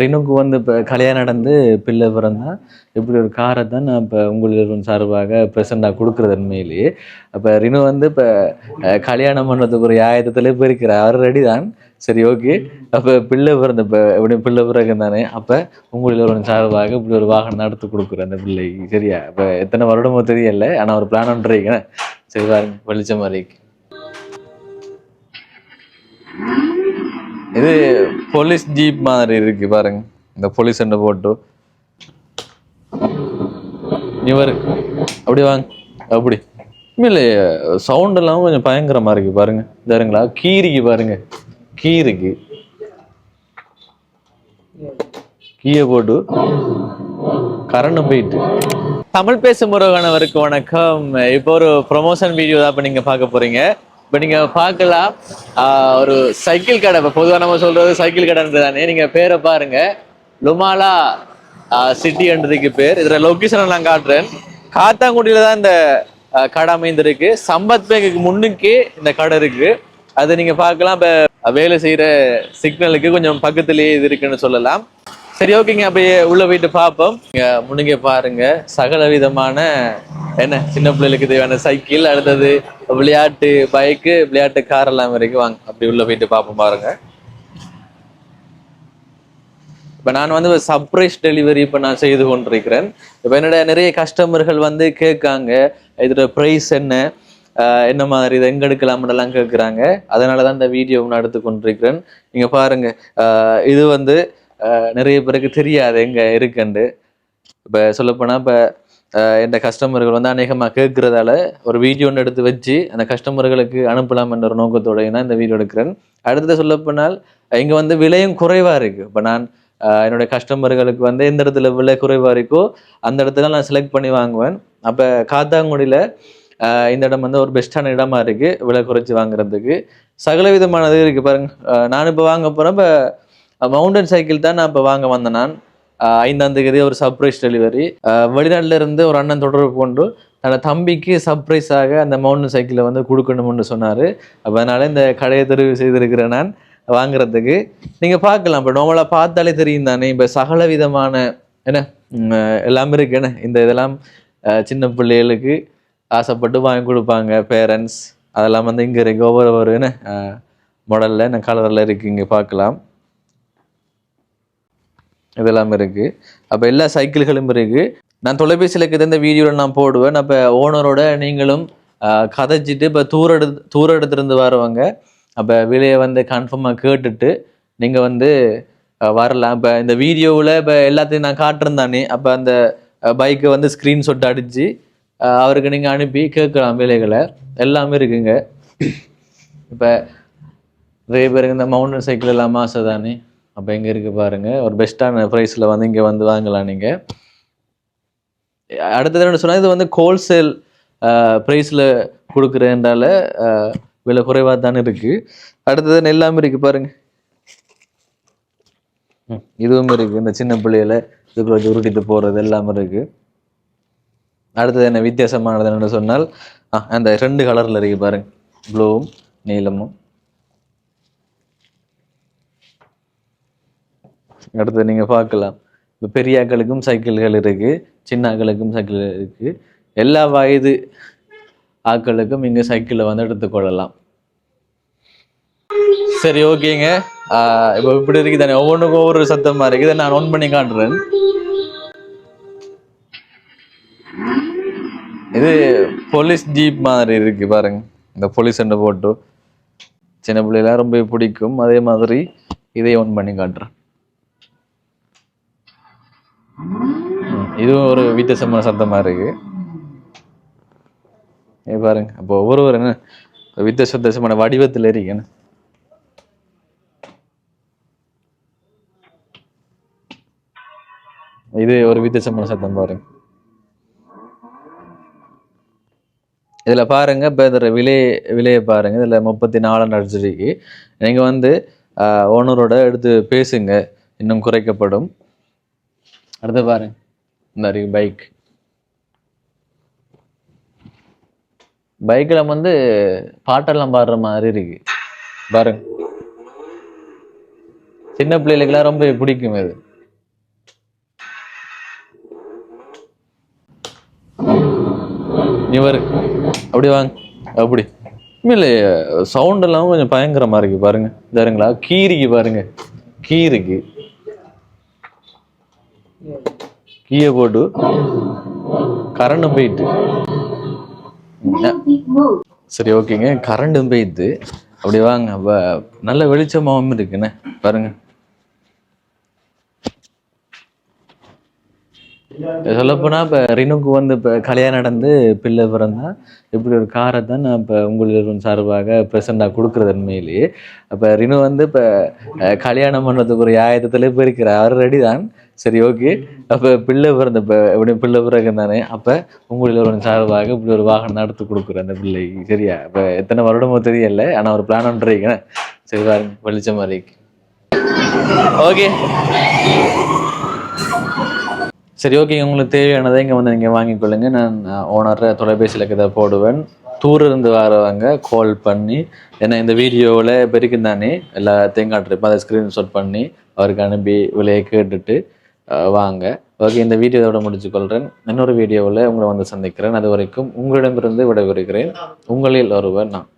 ரினுக்கு வந்து இப்போ கல்யாணம் நடந்து பிள்ளை பிறந்தா இப்படி ஒரு காரை தான் நான் இப்போ உங்களுக்கு சார்பாக ப்ரெசண்டாக கொடுக்குறது உண்மையிலேயே அப்போ ரினு வந்து இப்போ கல்யாணம் பண்ணுறதுக்கு ஒரு ஆயத்தத்தில் இப்போ இருக்கிறார் அவர் ரெடி தான். சரி ஓகே அப்போ பிள்ளை பிறந்த இப்போ எப்படி பிள்ளை பிறகு தானே. அப்போ உங்களில் ஒரு சார்பாக இப்படி ஒரு வாகனம் நடத்து கொடுக்குறேன் அந்த பிள்ளைக்கு சரியா? இப்போ எத்தனை வருடமோ தெரியல. ஆனால் ஒரு பிளான் பண்ணுறீங்க சரி பாருங்க. வெளிச்சம் மாதிரி இது போலீஸ் ஜீப் மாதிரி இருக்கு பாருங்க. இந்த போலீஸ் என்ன போட்டு. இவர் அப்படி வாங்க. அப்படி. இல்லை சவுண்ட் எல்லாம் கொஞ்சம் பயங்கரமா இருக்கு பாருங்க. தருங்களா? கீரிக்கு பாருங்க. கீரிக்கு. கீயை போட்டு கரண்ட் போயிட்டு. தமிழ் பேசும் முருகனவருக்கு வணக்கம். இப்போ ஒரு ப்ரொமோஷன் வீடியோ தான் இப்போ நீங்க பார்க்க போறீங்க. இப்போ நீங்க பார்க்கலாம். ஆஹ் ஒரு சைக்கிள் கடை. இப்போ பொதுவாக நம்ம சொல்றது சைக்கிள் கடைன்றது தானே. நீங்க பேரை பாருங்க. லுமாலா சிட்டின்றதுக்கு பேர். இதுல லொக்கேஷனை நான் காட்டுறேன். காத்தாங்குடியில தான் இந்த கடை அமைந்திருக்கு. சம்பத் பேங்குக்கு முன்னுக்கே இந்த கடை இருக்கு. அதை நீங்க பார்க்கலாம். இப்போ வேலை செய்யற சிக்னலுக்கு கொஞ்சம் பக்கத்துலயே இது இருக்குன்னு சொல்லலாம். சரி ஓகேங்க. அப்படியே உள்ள போயிட்டு பார்ப்போம். இங்க முன்னுங்க பாருங்க. சகல விதமான என்ன சின்ன பிள்ளைகளுக்கு தேவையான சைக்கிள் அடுத்தது விளையாட்டு பைக்கு விளையாட்டு கார் எல்லாம் வரைக்கும் வாங்க. அப்படி உள்ள போயிட்டு பார்ப்போம் பாருங்க. இப்போ நான் வந்து சர்ப்ரைஸ் டெலிவரி இப்போ நான் செய்து கொண்டிருக்கிறேன். இப்போ என்னோட நிறைய கஸ்டமர்கள் வந்து கேட்காங்க இதோட ப்ரைஸ் என்ன? ஆஹ் என்ன மாதிரி? இதை எங்க எடுக்கலாம்னு கேட்குறாங்க. அதனால தான் இந்த வீடியோ நான் எடுத்து கொண்டிருக்கிறேன். நீங்க பாருங்க. ஆஹ் இது வந்து ஆஹ் நிறைய பேருக்கு தெரியாது எங்க இருக்குண்டு இப்போ சொல்லப்போனால் இப்போ இந்த கஸ்டமர்கள் வந்து அநேகமாக கேட்குறதால ஒரு வீடியோ ஒன்று எடுத்து வச்சு அந்த கஸ்டமர்களுக்கு அனுப்பலாம் என்ற ஒரு நோக்கத்தோடையும் தான் இந்த வீடியோ எடுக்கிறேன். அடுத்தது சொல்லப்போனால் இங்கே வந்து விலையும் குறைவாக இருக்குது இப்போ நான் என்னுடைய கஸ்டமர்களுக்கு வந்து எந்த இடத்துல விலை குறைவாக இருக்கோ அந்த இடத்துல நான் செலக்ட் பண்ணி வாங்குவேன். அப்போ காத்தாங்குடியில் இந்த இடம் வந்து ஒரு பெஸ்ட்டான இடமா இருக்குது விலை குறைச்சி வாங்குறதுக்கு. சகல விதமானது இருக்குது பாருங்க நான் இப்போ வாங்க போகிறேன் இப்போ மவுண்டன் சைக்கிள் தான் நான் இப்போ வாங்க வந்தேன் நான். ஐந்தாம் தேதி ஒரு சர்ப்ரைஸ் டெலிவரி வெளிநாட்டில் இருந்து ஒரு அண்ணன் தொடர்பு கொண்டு தன்னோட தம்பிக்கு சர்ப்ரைஸாக அந்த மவுண்டன் சைக்கிளை வந்து கொடுக்கணும்னு சொன்னார். அப்போ அதனால் இந்த கடையை தெரிவு செய்திருக்கிறேன் நான் வாங்குறதுக்கு. நீங்கள் பார்க்கலாம். இப்போ நார்மலாக பார்த்தாலே தெரியும் தானே. இப்போ சகல விதமான என்ன எல்லாம் எல்லாமே இருக்கு. என்ன இந்த இதெல்லாம் சின்ன பிள்ளைகளுக்கு ஆசைப்பட்டு வாங்கி கொடுப்பாங்க. பேரண்ட்ஸ் அதெல்லாம் வந்து இங்கே இருக்குது ஒவ்வொரு ஒரு என்ன மாடலில் என்ன கலரில் இருக்குது இங்கே பார்க்கலாம். இதெல்லாம் இருக்குது அப்போ எல்லா சைக்கிள்களும் இருக்குது நான் தொலைபேசியில் இருக்கிற வீடியோவில் நான் போடுவேன். அப்போ ஓனரோட நீங்களும் கதைச்சிட்டு இப்போ தூர எடு தூர எடுத்துருந்து வருவாங்க. அப்போ விலையை வந்து கன்ஃபார்மாக கேட்டுட்டு நீங்கள் வந்து வரலாம். இப்போ இந்த வீடியோவில் இப்போ எல்லாத்தையும் நான் காட்டுறேன் தானே. அப்போ அந்த பைக்கை வந்து ஸ்க்ரீன்ஷாட் அடித்து அவருக்கு நீங்கள் அனுப்பி கேட்கலாம் விலைகளை. எல்லாமே இருக்குங்க. இப்போ நிறைய பேருக்கு இந்த மவுண்டன் சைக்கிள் எல்லாம் ஆசை தானே. அப்போ எங்கே இருக்கு பாருங்க. ஒரு பெஸ்ட்டான ப்ரைஸில் வந்து இங்கே வந்து வாங்கலாம் நீங்கள் அடுத்தது என்ன சொன்னால் இது வந்து ஹோல்சேல் ப்ரைஸில் கொடுக்குறேன்றால அஹ், விலை குறைவாக தானே இருக்குது அடுத்தது எல்லாமே இருக்கு பாருங்க. ம், இதுவும் இருக்கு. இந்த சின்ன பிள்ளையில இதுக்குள்ள வச்சு உருட்டிட்டு போகிறது எல்லாமே இருக்கு. அடுத்தது என்ன வித்தியாசமானது என்னன்னு சொன்னால் அந்த ரெண்டு கலரில் இருக்கு பாருங்க. ப்ளூவும் நீலமும். அடுத்து நீங்கள் பார்க்கலாம். இப்போ பெரிய ஆக்களுக்கும் சைக்கிள்கள் இருக்கு சின்ன ஆக்களுக்கும் சைக்கிள் இருக்கு. எல்லா வயது ஆக்களுக்கும் இங்கே சைக்கிளை வந்து எடுத்துக்கொள்ளலாம் சரி ஓகேங்க. இப்போ இப்படி இருக்கு தானே ஒவ்வொன்றுக்கும் ஒவ்வொரு சத்தமாக இருக்கு. இதை நான் ஒன் பண்ணி காட்டுறேன். இது போலீஸ் ஜீப் மாதிரி இருக்கு பாருங்க. இந்த போலீஸ் என்ன போட்டு. சின்ன பிள்ளைலாம் ரொம்ப பிடிக்கும். அதே மாதிரி இதை ஒன் பண்ணி காட்டுறேன். இதுவும் ஒரு வித்தியாசமான சத்தமாக இருக்கு. பாருங்க. அப்போ ஒவ்வொருவர் என்ன வித்தியாச வித்தியாசமான வடிவத்தில் இருக்கேன்னு. இது ஒரு வித்தியாசமான சத்தம் பாருங்க. இதுல பாருங்க இப்போ இதில் விலை விலையை பாருங்க. இதுல முப்பத்தி நாலு அடிச்சிருக்கு நீங்க வந்து ஓனரோட எடுத்து பேசுங்க. இன்னும் குறைக்கப்படும். அடுத்து பாரு. இந்த பைக் பைக்கில் வந்து பாட்டெல்லாம் பாடுற மாதிரி இருக்கு. பாருங்க சின்ன பிள்ளைகளுக்கெல்லாம் ரொம்ப பிடிக்கும் இது. இவர் அப்படி வாங்க. அப்படி. இல்லை சவுண்ட் எல்லாம் கொஞ்சம் பயங்கரமாக இருக்கு பாருங்க. தருங்களா கீரிக்கு பாருங்க. கீரிக்கு. போட்டு கரண்டும் போயிட்டு. சரி ஓகேங்க. கரண்டும் போயிட்டு. அப்படி வாங்க. நல்ல வெளிச்சமாவும் இருக்குண்ணே. பாருங்க. சொல்லப்போனா இப்போ ரினுக்கு வந்து இப்போ கல்யாணம் நடந்து பிள்ளை பிறந்தா இப்படி ஒரு காரை தான் நான் இப்போ உங்களின் சார்பாக ப்ரெசண்டாக கொடுக்குறது உண்மையிலேயே. அப்போ ரினு வந்து இப்போ கல்யாணம் பண்ணுறதுக்கு ஒரு ஆயத்தத்தில் இப்போ இருக்கிறார் அவர் ரெடி தான். சரி ஓகே அப்போ பிள்ளை பிறந்த இப்போ பிள்ளை பிறகு தானே அப்போ உங்களில் ஒரு சார்பாக இப்படி ஒரு வாகனம் நடத்து கொடுக்குறேன் அந்த பிள்ளைக்கு சரியா? இப்போ எத்தனை வருடமோ தெரியல. ஆனால் ஒரு பிளான் ஒன்றிருக்கேன் சரி பாருங்க. வெளிச்சம் மாதிரி ஓகே சரி ஓகே உங்களுக்கு தேவையானதை இங்கே வந்து நீங்கள் வாங்கிக்கொள்ளுங்க நான் ஓனர் தொலைபேசியில் இதை போடுவேன். தூர இருந்து வரவங்க கால் பண்ணி ஏன்னா இந்த வீடியோவில் இப்போ தானே எல்லாத்தையும் காட்டுறப்ப அதை ஸ்க்ரீன்ஷாட் பண்ணி அவருக்கு அனுப்பி விலையை கேட்டுட்டு வாங்க. ஓகே இந்த வீடியோவோட முடிச்சுக்கொள்கிறேன் இன்னொரு வீடியோவில் உங்களை வந்து சந்திக்கிறேன். அது வரைக்கும் உங்களிடமிருந்து விடைபெறுகிறேன். உங்களில் ஒருவர் நான்.